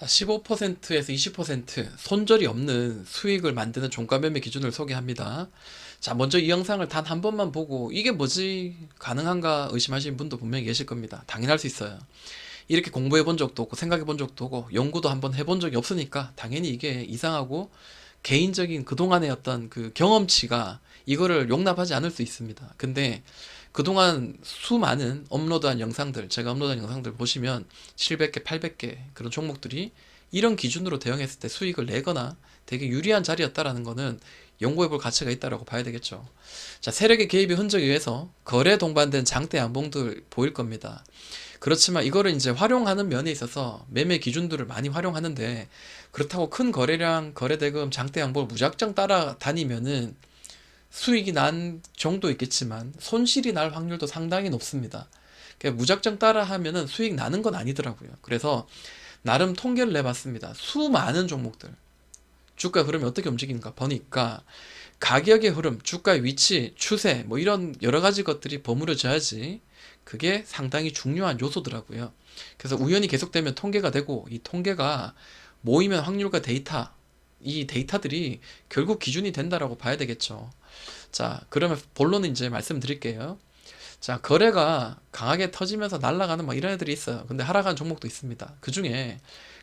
15%에서 20% 손절이 없는 수익을 만드는 종가 매매 기준을 소개합니다. 자, 먼저 이 영상을 단 한 번만 보고 이게 뭐지? 가능한가 의심하시는 분도 분명히 계실 겁니다. 당연할 수 있어요. 이렇게 공부해 본 적도 없고 생각해 본 적도 없고 연구도 한번 해본 적이 없으니까 당연히 이게 이상하고 개인적인 그동안의 어떤 그 경험치가 이거를 용납하지 않을 수 있습니다. 근데 그동안 수많은 업로드한 영상들, 제가 업로드한 영상들 보시면 700개, 800개 그런 종목들이 이런 기준으로 대응했을 때 수익을 내거나 되게 유리한 자리였다라는 거는 연구해 볼 가치가 있다라고 봐야 되겠죠. 자, 세력의 개입의 흔적에 의해서 거래 동반된 장대 양봉들 보일 겁니다. 그렇지만 이거를 이제 활용하는 면에 있어서 매매 기준들을 많이 활용하는데 그렇다고 큰 거래량, 거래 대금, 장대 양봉을 무작정 따라다니면은 수익이 난 정도 있겠지만 손실이 날 확률도 상당히 높습니다. 그러니까 무작정 따라하면은 수익 나는 건 아니더라고요. 그래서 나름 통계를 내봤습니다. 수많은 종목들 주가 흐름이 어떻게 움직이는가 보니까 가격의 흐름, 주가의 위치, 추세 뭐 이런 여러 가지 것들이 버무려져야지 그게 상당히 중요한 요소더라고요. 그래서 우연히 계속되면 통계가 되고 이 통계가 모이면 확률과 데이터 이 데이터들이 결국 기준이 된다라고 봐야 되겠죠. 자, 그러면 본론은 이제 말씀드릴게요. 자, 거래가 강하게 터지면서 날아가는 막 이런 애들이 있어요. 근데 하락한 종목도 있습니다. 그 중에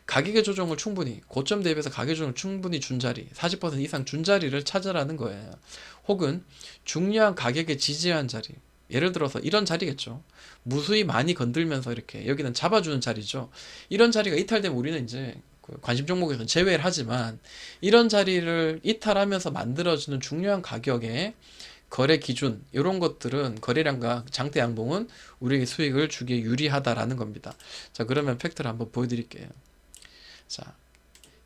가격의 조정을 충분히, 고점 대비해서 가격 조정을 충분히 준 자리, 40% 이상 준 자리를 찾으라는 거예요. 혹은 중요한 가격에 지지한 자리. 예를 들어서 이런 자리겠죠. 무수히 많이 건들면서 이렇게 여기는 잡아주는 자리죠. 이런 자리가 이탈되면 우리는 이제 그 관심 종목에서는 제외를 하지만 이런 자리를 이탈하면서 만들어주는 중요한 가격에 거래 기준 이런 것들은 거래량과 장대 양봉은 우리에게 수익을 주기에 유리하다라는 겁니다. 자 그러면 팩트를 한번 보여드릴게요. 자.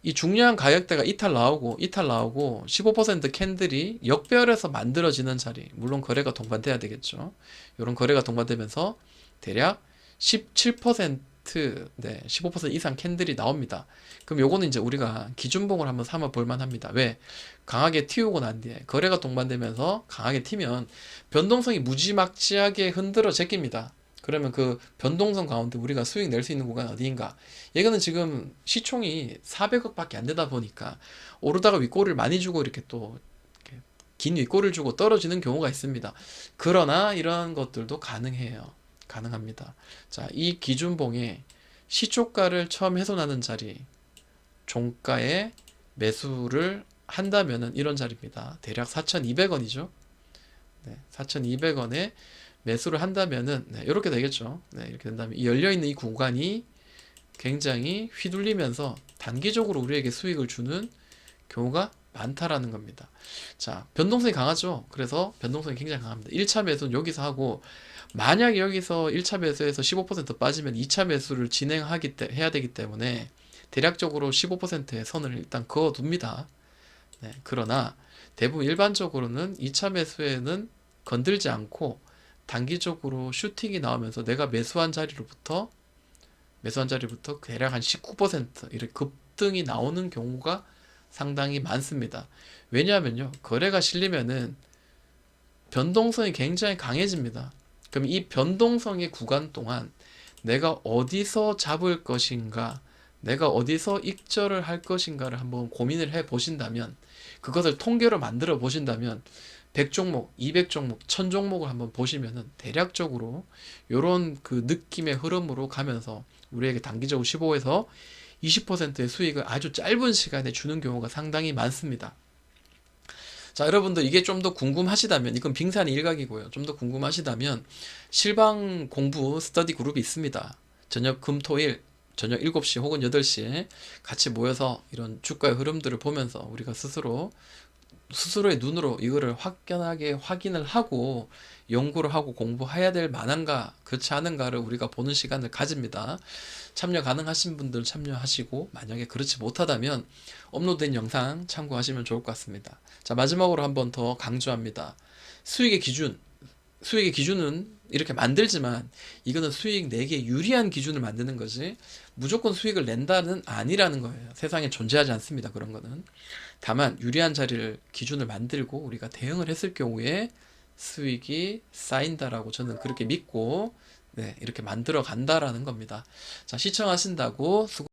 이 중요한 가격대가 이탈 나오고 이탈 나오고 15% 캔들이 역별해서 만들어지는 자리 물론 거래가 동반돼야 되겠죠. 이런 거래가 동반되면서 대략 17% 네, 15% 이상 캔들이 나옵니다. 그럼 요거는 이제 우리가 기준봉을 한번 삼아 볼 만 합니다. 왜? 강하게 튀우고 난 뒤에 거래가 동반되면서 강하게 튀면 변동성이 무지막지하게 흔들어 제낍니다. 그러면 그 변동성 가운데 우리가 수익 낼 수 있는 구간 어디인가? 이거는 지금 시총이 400억밖에 안 되다 보니까 오르다가 윗골을 많이 주고 이렇게 또 긴 윗골을 주고 떨어지는 경우가 있습니다. 그러나 이런 것들도 가능해요. 가능합니다. 자, 이 기준봉에 시초가를 처음 훼손하는 자리, 종가에 매수를 한다면은 이런 자리입니다. 대략 4,200원이죠. 네, 4,200원에 매수를 한다면은 네, 이렇게 되겠죠. 네, 이렇게 된다면 이 열려 있는 이 구간이 굉장히 휘둘리면서 단기적으로 우리에게 수익을 주는 경우가 많다라는 겁니다. 자, 변동성이 강하죠. 그래서 변동성이 굉장히 강합니다. 1차 매수는 여기서 하고 만약 여기서 1차 매수에서 15% 빠지면 2차 매수를 진행하기 때 해야 되기 때문에 대략적으로 15%의 선을 일단 그어 둡니다. 네, 그러나 대부분 일반적으로는 2차 매수에는 건들지 않고 단기적으로 슈팅이 나오면서 내가 매수한 자리로부터 매수한 자리부터 대략 한 19% 이렇게 급등이 나오는 경우가 상당히 많습니다. 왜냐하면요, 거래가 실리면은 변동성이 굉장히 강해집니다. 그럼 이 변동성의 구간 동안 내가 어디서 잡을 것인가, 내가 어디서 익절을 할 것인가를 한번 고민을 해 보신다면, 그것을 통계로 만들어 보신다면, 100종목, 200종목, 1000종목을 한번 보시면은 대략적으로 요런 그 느낌의 흐름으로 가면서 우리에게 단기적으로 15에서 20%의 수익을 아주 짧은 시간에 주는 경우가 상당히 많습니다. 자, 여러분들 이게 좀 더 궁금하시다면 이건 빙산의 일각이고요. 좀 더 궁금하시다면 실방 공부 스터디 그룹이 있습니다. 저녁 금, 토, 일 저녁 7시 혹은 8시에 같이 모여서 이런 주가의 흐름들을 보면서 우리가 스스로 스스로의 눈으로 이거를 확연하게 확인을 하고 연구를 하고 공부해야 될 만한가 그렇지 않은가를 우리가 보는 시간을 가집니다. 참여 가능하신 분들 참여하시고 만약에 그렇지 못하다면 업로드된 영상 참고하시면 좋을 것 같습니다. 자 마지막으로 한 번 더 강조합니다. 수익의 기준 수익의 기준은 이렇게 만들지만 이거는 수익 내기에 유리한 기준을 만드는 거지 무조건 수익을 낸다는 아니라는 거예요. 세상에 존재하지 않습니다. 그런 거는. 다만 유리한 자리를 기준을 만들고 우리가 대응을 했을 경우에 수익이 쌓인다라고 저는 그렇게 믿고 네, 이렇게 만들어 간다라는 겁니다. 자, 시청하신다고 수고